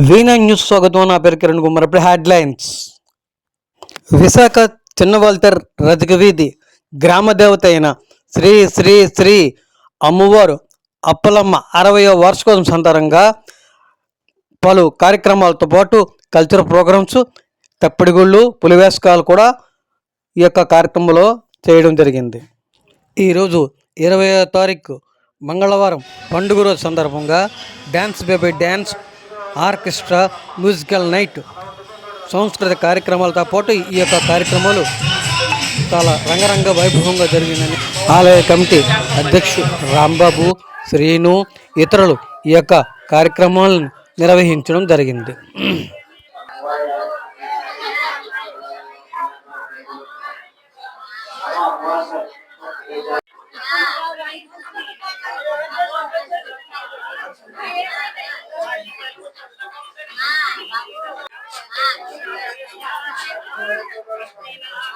Vena news స్వాగతం నా పేరు కిరణ్ కుమార్. ఇప్పుడు హెడ్లైన్స్. విశాఖ చిన్నవాల్టర్ రజక వీధి గ్రామ దేవత అయిన శ్రీ శ్రీ శ్రీ అమ్మవారు అప్పలమ్మ అరవయో వార్షికోత్సవం సందర్భంగా పలు కార్యక్రమాలతో పాటు కల్చరల్ ప్రోగ్రామ్స్ తప్పిడిగుళ్ళు పులివేషకాలు కూడా ఈ యొక్క కార్యక్రమంలో చేయడం జరిగింది. ఈరోజు ఇరవై తారీఖు మంగళవారం పండుగ రోజు సందర్భంగా dance baby dance orchestra musical night సంస్కృత కార్యక్రమాలతో పాటు ఈ యొక్క కార్యక్రమాలు చాలా రంగరంగ వైభవంగా జరిగిందని ఆలయ కమిటీ అధ్యక్షుడు రాంబాబు శ్రీను ఇతరులు ఈ యొక్క కార్యక్రమాలను నిర్వహించడం జరిగింది.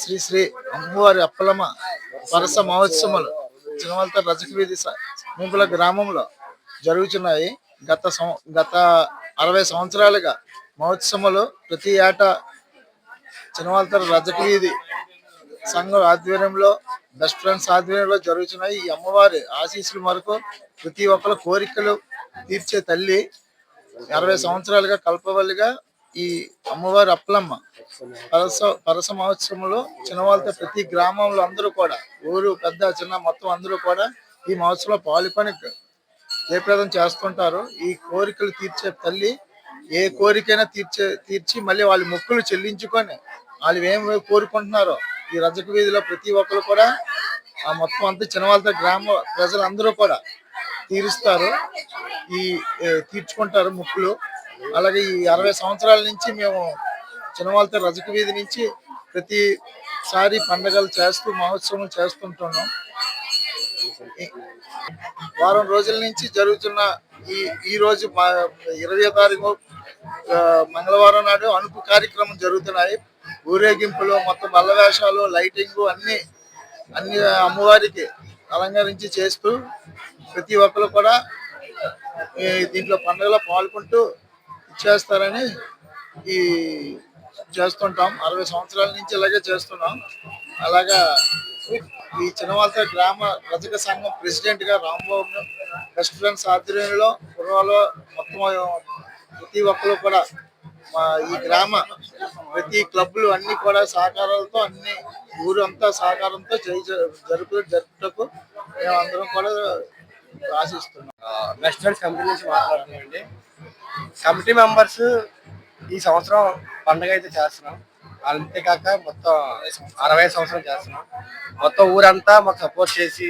శ్రీ శ్రీ అమ్మవారి అప్పలమ్మ వరస మహోత్సవాలు. సినిమాలతో రజక వీధి గ్రామంలో జరుగుతున్నాయి గత గత అరవై సంవత్సరాలుగా మహోత్సవాలు ప్రతి ఏటా చినవాలతర రజక వీధి సంఘం ఆధ్వర్యంలో బెస్ట్ ఫ్రెండ్స్ ఆధ్వర్యంలో జరుగుతున్నాయి ఈ అమ్మవారి ఆశీస్సుల మరకు ప్రతి ఒక్కరి కోరికలు తీర్చే తల్లి అరవై సంవత్సరాలుగా కల్పవల్లిగా ఈ అమ్మవారి అప్పలమ్మ. పరస పరస మహోత్సవంలో చిన్నవాళ్ళతో ప్రతి గ్రామంలో అందరూ కూడా ఊరు పెద్ద చిన్న మొత్తం అందరూ కూడా ఈ మహోత్సవంలో పాల్గొని జయప్రదం చేస్తుంటారు. ఈ కోరికలు తీర్చే తల్లి ఏ కోరికైనా తీర్చే తీర్చి మళ్ళీ వాళ్ళ మొక్కులు చెల్లించుకొని వాళ్ళు ఏం కోరుకుంటున్నారో ఈ రజక వీధిలో ప్రతి ఒక్కరు కూడా ఆ మొత్తం అంతా చిన్నవాళ్ళతో గ్రామ ప్రజలందరూ కూడా తీరుస్తారు. ఈ తీర్చుకుంటారు ముక్కులు. అలాగే ఈ అరవై సంవత్సరాల నుంచి మేము చిన్నవాళ్ళతో రజక వీధి నుంచి ప్రతిసారి పండగలు చేస్తూ మహోత్సవం చేస్తుంటున్నాం. వారం రోజుల నుంచి జరుగుతున్న ఈ ఈరోజు ఇరవై తారీఖు మంగళవారం నాడు అనుపు కార్యక్రమం జరుగుతున్నాయి. ఊరేగింపులు మొత్తం బల్లవేషాలు లైటింగ్ అన్ని అన్ని అమ్మవారికి అలంకరించి చేస్తూ ప్రతి ఒక్కరు కూడా దీంట్లో పండుగలో పాల్గొంటూ చేస్తారని ఈ చేస్తుంటాం. అరవై సంవత్సరాల నుంచి ఇలాగే చేస్తున్నాం. అలాగా ఈ చిన్నవాళ్ళ గ్రామ రజక సంఘం ప్రెసిడెంట్గా రాంబాబు బెస్ట్ ఫ్రెండ్స్ ఆధ్వర్యంలో కుర్రాలో మొత్తం ప్రతి ఒక్కరు కూడా మా ఈ గ్రామ ప్రతి క్లబ్లు అన్ని కూడా సహకారాలతో అన్ని ఊరు అంతా సహకారంతో చేయి జరుపు జరుపుటకు మేము అందరం కూడా ఆశిస్తున్నాం. బెస్ట్ ఫ్రెండ్స్ కమిటీ నుంచి మాట్లాడుతున్నామండి. కమిటీ మెంబర్స్ ఈ సంవత్సరం పండగ అయితే చేస్తున్నాం. అంతేకాక మొత్తం అరవై సంవత్సరం చేస్తున్నాం. మొత్తం ఊరంతా మాకు సపోర్ట్ చేసి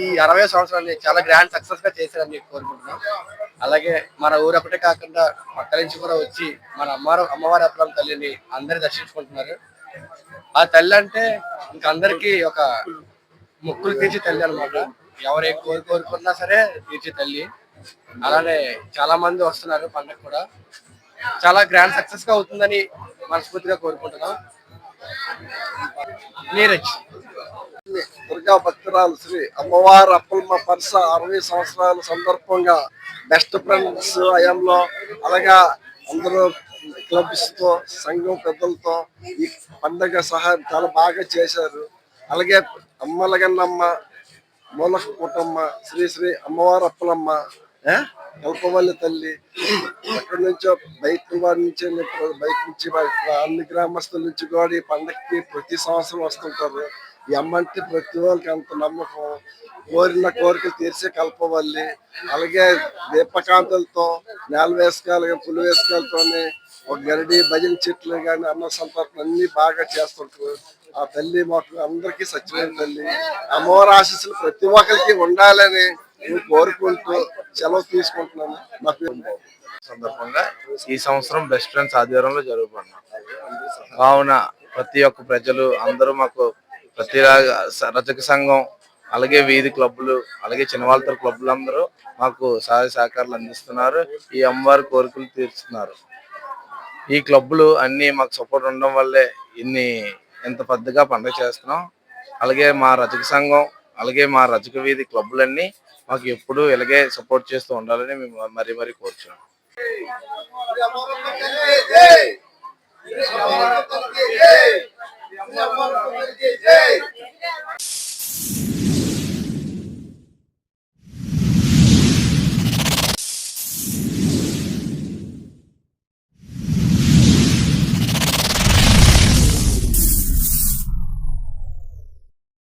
ఈ అరవై సంవత్సరాన్ని చాలా గ్రాండ్ సక్సెస్గా చేశారని చెప్పి కోరుకుంటున్నాం. అలాగే మన ఊరు ఒకటే కాకుండా పక్క నుంచి కూడా వచ్చి మన అమ్మవారు అమ్మవారి అప్పలం తల్లిని అందరు దర్శించుకుంటున్నారు. ఆ తల్లి అంటే ఇంక అందరికీ ఒక ముక్కులు తీర్చి తల్లి అనమాట ఎవరు కోరి కోరుకున్నా సరే తీర్చి తల్లి. అలానే చాలా మంది వస్తున్నారు పండుగ కూడా. చాలా గ్రాండ్ సక్సెస్గా అవుతుందని మనస్ఫూర్తిగా కోరుకుంటున్నాం. నీరజ్. దుర్గా భక్తురాలు శ్రీ అమ్మవారు అప్పలమ్మ పరస అరవై సంవత్సరాల సందర్భంగా బెస్ట్ ఫ్రెండ్స్ అయంలో అలాగా అందరూ క్లబ్స్తో సంఘం పెద్దలతో ఈ పండగ సహాయం చాలా బాగా చేశారు. అలాగే అమ్మలగన్నమ్మ మూల కుటమ్మ శ్రీ శ్రీ అమ్మవారు అప్పలమ్మ ఏ? కల్పవల్లి తల్లి. ఎక్కడి నుంచో బయట వారి నుంచి బయట నుంచి అన్ని గ్రామస్తుల నుంచి కూడా ఈ పండగకి ప్రతి సంవత్సరం వస్తుంటారు. ఈ ప్రతి వాళ్ళకి అంత నమ్మకం. కోరిన కోరికలు తీర్చే కల్పవల్లి. అలాగే దీపకాంతలతో నేల వేసుకాలు పులి వేసుకాలతోనే ఒక గరిడి భజన చెట్లు కానీ అన్న సంతర్పణ అన్ని బాగా చేస్తుంటారు. ఆ తల్లి మాకు అందరికీ సత్యమైన తల్లి. అమ్మవారి ఆశీస్సులు ప్రతి ఒక్కరికి ఉండాలని నేను కోరుకుంటూ సెలవు తీసుకుంటున్నాను. నా పేరు సందర్భంగా ఈ సంవత్సరం బెస్ట్ ఫ్రెండ్స్ ఆధ్వర్యంలో జరుగుతున్నాం కావున ప్రతి ఒక్క ప్రజలు అందరూ మాకు ప్రతి రచక రజక సంఘం అలాగే వీధి క్లబ్బులు అలాగే చిన్నవాళ్ళతో క్లబ్లు అందరూ మాకు సహాయ సహకారాలు అందిస్తున్నారు. ఈ అమ్మవారి కోరికలు తీరుస్తున్నారు. ఈ క్లబ్బులు అన్ని మాకు సపోర్ట్ ఉండడం వల్లే ఇన్ని ఇంత పెద్దగా పండుగ చేస్తున్నాం. అలాగే మా రజక సంఘం అలాగే మా రజక వీధి క్లబ్బులన్నీ మాకు ఎప్పుడు ఇలాగే సపోర్ట్ చేస్తూ ఉండాలని మేము మరీ మరీ కోరుచున్నాం జై!